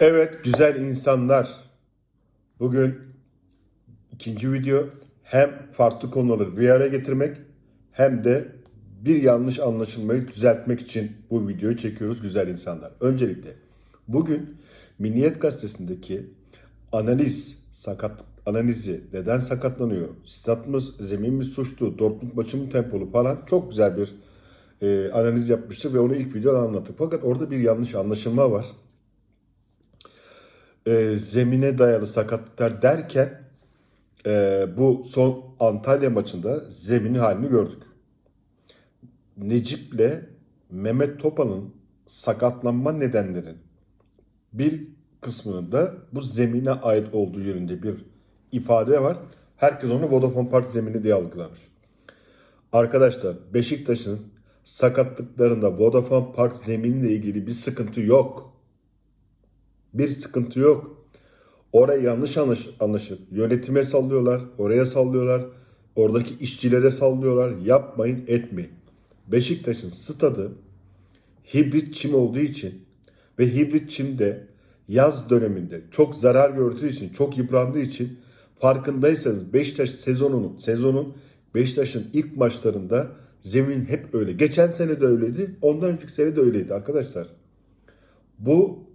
Evet güzel insanlar. Bugün ikinci video hem farklı konuları bir araya getirmek hem de bir yanlış anlaşılmayı düzeltmek için bu videoyu çekiyoruz güzel insanlar. Öncelikle bugün Milliyet Gazetesi'ndeki analiz sakat analizi neden sakatlanıyor? Statımız, zeminimiz suçlu, Dortmund maçı mı tempolu falan çok güzel bir e, analiz yapmıştık ve onu ilk videoda anlattık. Fakat orada bir yanlış anlaşılma var e, zemine dayalı sakatlıklar derken e, bu son Antalya maçında zeminin halini gördük. Necip'le Mehmet Topal'ın sakatlanma nedenlerinin bir kısmının da bu zemine ait olduğu yönünde bir ifade var. Herkes onu Vodafone Park zemini diye algılamış. Arkadaşlar Beşiktaş'ın sakatlıklarında Vodafone Park zeminiyle ilgili bir sıkıntı yok. Bir sıkıntı yok. Oraya yanlış anlaş, anlaşıp yönetime sallıyorlar, oraya sallıyorlar, oradaki işçilere sallıyorlar. Yapmayın, etmeyin. Beşiktaş'ın stadı hibrit çim olduğu için ve hibrit çimde yaz döneminde çok zarar gördüğü için, çok yıprandığı için farkındaysanız Beşiktaş sezonunun sezonun Beşiktaş'ın ilk maçlarında zemin hep öyle. Geçen sene de öyleydi. Ondan önceki sene de öyleydi arkadaşlar. Bu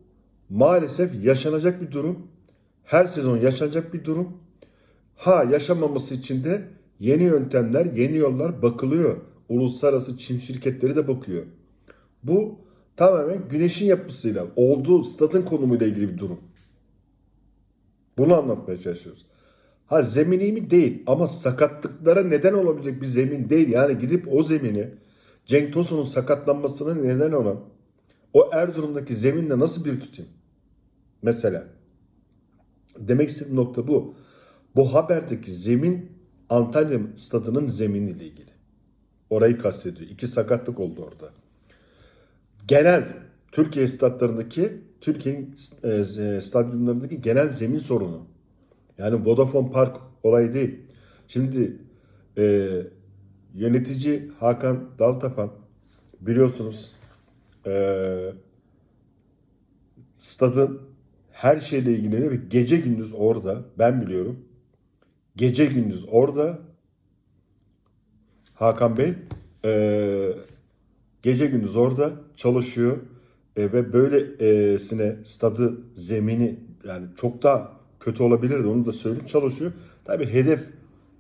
maalesef yaşanacak bir durum. Her sezon yaşanacak bir durum. Ha yaşamaması için de yeni yöntemler, yeni yollar bakılıyor. Uluslararası çim şirketleri de bakıyor. Bu tamamen güneşin yapısıyla, olduğu stadın konumuyla ilgili bir durum. Bunu anlatmaya çalışıyoruz. Ha zemini mi değil ama sakatlıklara neden olabilecek bir zemin değil. Yani gidip o zemini Cenk Tosun'un sakatlanmasına neden olan o Erzurum'daki zeminle nasıl bir tutayım? Mesela. Demek istediğim nokta bu. Bu haberdeki zemin Antalya stadının zeminiyle ilgili. Orayı kastediyor. İki sakatlık oldu orada. Genel Türkiye statlarındaki, Türkiye'nin e, stadyumlarındaki genel zemin sorunu. Yani Vodafone Park olayı değil. Şimdi e, yönetici Hakan Daltapan biliyorsunuz e, stadın her şeyle ilgileniyor ve gece gündüz orada ben biliyorum. Gece gündüz orada Hakan Bey e, gece gündüz orada çalışıyor e, ve böylesine stadı zemini yani çok daha kötü olabilirdi onu da söyleyeyim çalışıyor. Tabi hedef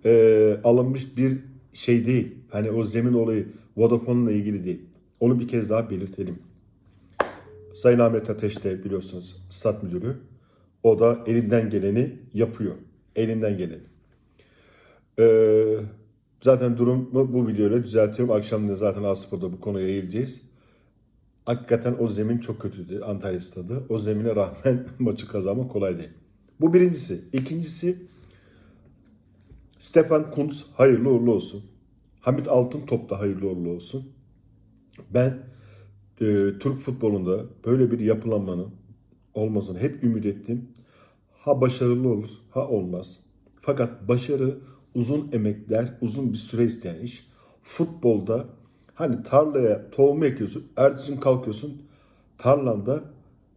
e, alınmış bir şey değil. Hani o zemin olayı Vodafone'la ilgili değil. Onu bir kez daha belirtelim. Sayın Ahmet Ateş de biliyorsunuz stat müdürü. O da elinden geleni yapıyor. Elinden geleni. Ee, zaten durumu bu videoyla düzeltiyorum. Akşam da zaten Aspor'da bu konuya eğileceğiz. Hakikaten o zemin çok kötüydü Antalya stadı. O zemine rağmen maçı kazanmak kolay değil. Bu birincisi. İkincisi Stefan Kuntz hayırlı uğurlu olsun. Hamit Altıntop da hayırlı uğurlu olsun. Ben e, Türk futbolunda böyle bir yapılanmanın olmasını hep ümit ettim. Ha başarılı olur, ha olmaz. Fakat başarı uzun emekler, uzun bir süre isteyen iş. Futbolda hani tarlaya tohum ekiyorsun, ertesi gün kalkıyorsun tarlanda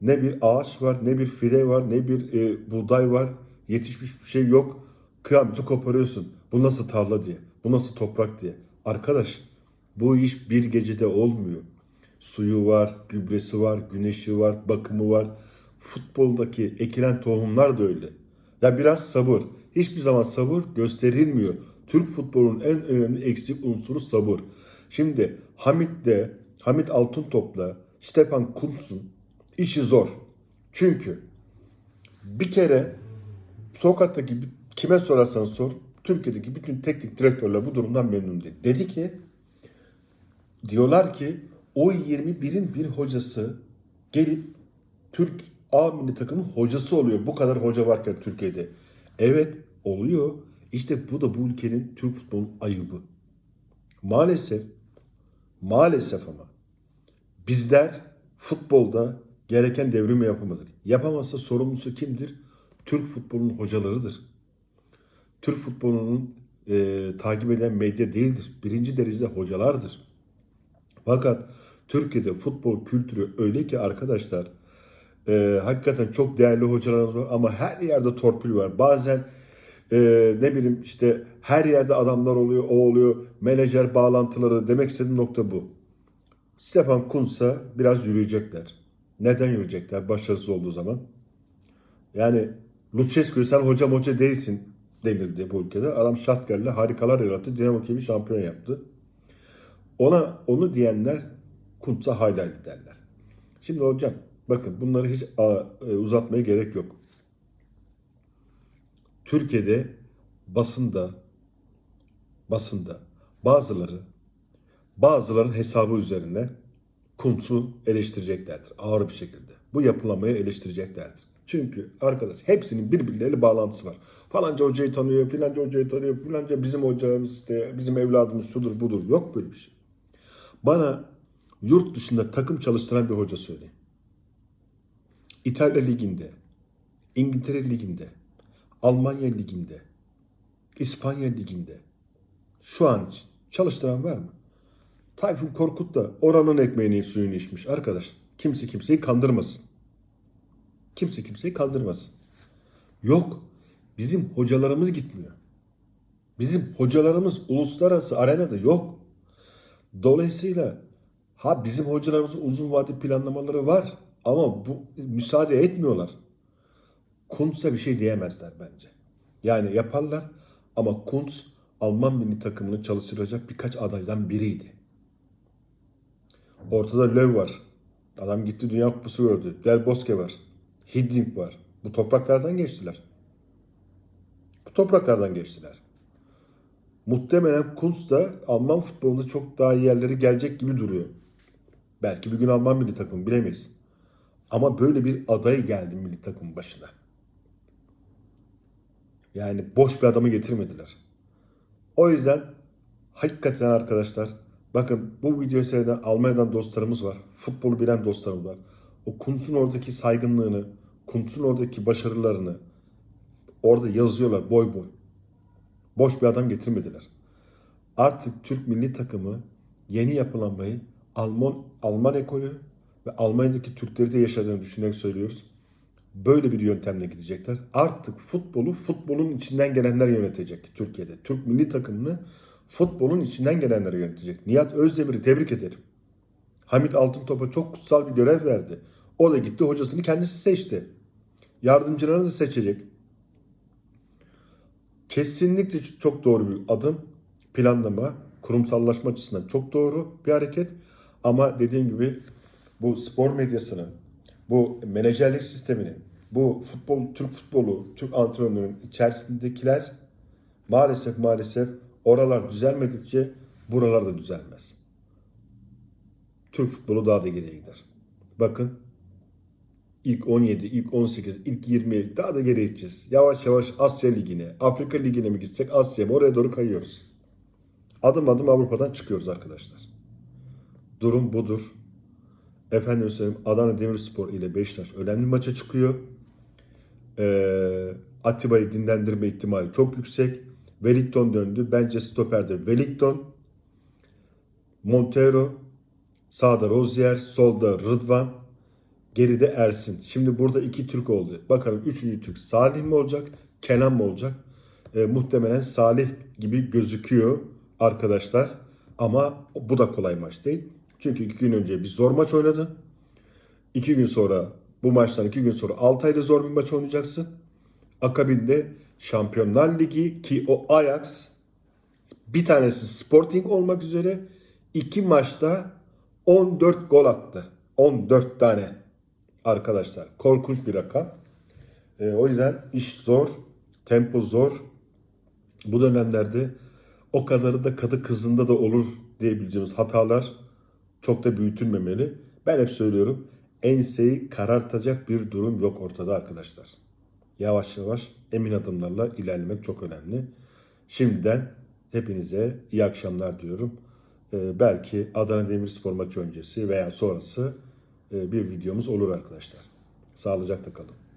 ne bir ağaç var, ne bir fide var, ne bir e, buğday var. Yetişmiş bir şey yok. Kıyameti koparıyorsun. Bu nasıl tarla diye, bu nasıl toprak diye. Arkadaş bu iş bir gecede olmuyor. Suyu var, gübresi var, güneşi var, bakımı var. Futboldaki ekilen tohumlar da öyle. Ya biraz sabır. Hiçbir zaman sabır gösterilmiyor. Türk futbolunun en önemli eksik unsuru sabır. Şimdi Hamit de, Hamit Altıntop'la Stepan Kuntz'un işi zor. Çünkü bir kere sokaktaki kime sorarsanız sor, Türkiye'deki bütün teknik direktörler bu durumdan memnun değil. Dedi ki diyorlar ki o 21'in bir hocası gelip Türk A milli takımın hocası oluyor. Bu kadar hoca varken Türkiye'de. Evet oluyor. İşte bu da bu ülkenin Türk futbolunun ayıbı. Maalesef maalesef ama bizler futbolda gereken devrimi yapamadık. Yapamazsa sorumlusu kimdir? Türk futbolunun hocalarıdır. Türk futbolunun e, takip eden medya değildir. Birinci derecede hocalardır. Fakat Türkiye'de futbol kültürü öyle ki arkadaşlar Ee, hakikaten çok değerli hocalarımız var ama her yerde torpil var. Bazen e, ne bileyim işte her yerde adamlar oluyor, o oluyor. Menajer bağlantıları demek istediğim nokta bu. Stefan Kuntz'a biraz yürüyecekler. Neden yürüyecekler? Başarısız olduğu zaman. Yani Lucescu sen hoca değilsin denildi bu ülkede. Adam Şatger'le harikalar yarattı. Dinamo Kiev'i şampiyon yaptı. Ona onu diyenler Kuntz'a hala derler. Şimdi hocam bakın bunları hiç e, uzatmaya gerek yok. Türkiye'de basında basında bazıları bazıların hesabı üzerine Kuntz'u eleştireceklerdir ağır bir şekilde. Bu yapılamayı eleştireceklerdir. Çünkü arkadaş hepsinin birbirleriyle bağlantısı var. Falanca hocayı tanıyor, filanca hocayı tanıyor, filanca bizim hocamız işte bizim evladımız şudur budur. Yok böyle bir şey. Bana yurt dışında takım çalıştıran bir hoca söyleyin. İtalya Ligi'nde, İngiltere Ligi'nde, Almanya Ligi'nde, İspanya Ligi'nde şu an çalıştıran var mı? Tayfun Korkut da oranın ekmeğini suyunu içmiş arkadaş. Kimse kimseyi kandırmasın. Kimse kimseyi kandırmasın. Yok. Bizim hocalarımız gitmiyor. Bizim hocalarımız uluslararası arenada yok. Dolayısıyla ha bizim hocalarımızın uzun vade planlamaları var ama bu müsaade etmiyorlar. Kuntz'a bir şey diyemezler bence. Yani yaparlar ama Kuntz Alman milli takımını çalıştıracak birkaç adaydan biriydi. Ortada Löw var. Adam gitti Dünya Kupası gördü. Del Bosque var. Hiddink var. Bu topraklardan geçtiler. Bu topraklardan geçtiler. Muhtemelen Kuntz da Alman futbolunda çok daha iyi yerlere gelecek gibi duruyor. Belki bir gün Alman milli takımı bilemeyiz. Ama böyle bir aday geldi milli takımın başına. Yani boş bir adamı getirmediler. O yüzden hakikaten arkadaşlar bakın bu videoyu seyreden Almanya'dan dostlarımız var. Futbolu bilen dostlarımız var. O Kuntz'un oradaki saygınlığını, Kuntz'un oradaki başarılarını orada yazıyorlar boy boy. Boş bir adam getirmediler. Artık Türk milli takımı yeni yapılanmayı Alman, Alman ekolü ve Almanya'daki Türkleri de yaşadığını düşünerek söylüyoruz. Böyle bir yöntemle gidecekler. Artık futbolu futbolun içinden gelenler yönetecek Türkiye'de. Türk milli takımını futbolun içinden gelenler yönetecek. Nihat Özdemir'i tebrik ederim. Hamit Altıntop'a çok kutsal bir görev verdi. O da gitti hocasını kendisi seçti. Yardımcılarını da seçecek. Kesinlikle çok doğru bir adım. Planlama, kurumsallaşma açısından çok doğru bir hareket. Ama dediğim gibi bu spor medyasının, bu menajerlik sisteminin, bu futbol, Türk futbolu, Türk antrenörünün içerisindekiler maalesef maalesef oralar düzelmedikçe buralar da düzelmez. Türk futbolu daha da geriye gider. Bakın ilk 17, ilk 18, ilk 20 daha da geriye gideceğiz. Yavaş yavaş Asya Ligi'ne, Afrika Ligi'ne mi gitsek Asya mı oraya doğru kayıyoruz. Adım adım Avrupa'dan çıkıyoruz arkadaşlar. Durum budur. Efendim söyleyeyim Adana Demirspor ile Beşiktaş önemli maça çıkıyor. Ee, Atiba'yı dinlendirme ihtimali çok yüksek. Wellington döndü. Bence stoperde Wellington. Montero. Sağda Rozier. Solda Rıdvan. Geride Ersin. Şimdi burada iki Türk oldu. Bakalım üçüncü Türk Salih mi olacak? Kenan mı olacak? Ee, muhtemelen Salih gibi gözüküyor arkadaşlar. Ama bu da kolay maç değil. Çünkü iki gün önce bir zor maç oynadı. İki gün sonra bu maçtan iki gün sonra Altay'da zor bir maç oynayacaksın. Akabinde Şampiyonlar Ligi ki o Ajax bir tanesi Sporting olmak üzere iki maçta 14 gol attı. 14 tane arkadaşlar. Korkunç bir rakam. E, o yüzden iş zor, tempo zor. Bu dönemlerde o kadarı da kadı kızında da olur diyebileceğimiz hatalar çok da büyütülmemeli. Ben hep söylüyorum enseyi karartacak bir durum yok ortada arkadaşlar. Yavaş yavaş emin adımlarla ilerlemek çok önemli. Şimdiden hepinize iyi akşamlar diyorum. Ee, belki Adana Demirspor maçı öncesi veya sonrası bir videomuz olur arkadaşlar. Sağlıcakla kalın.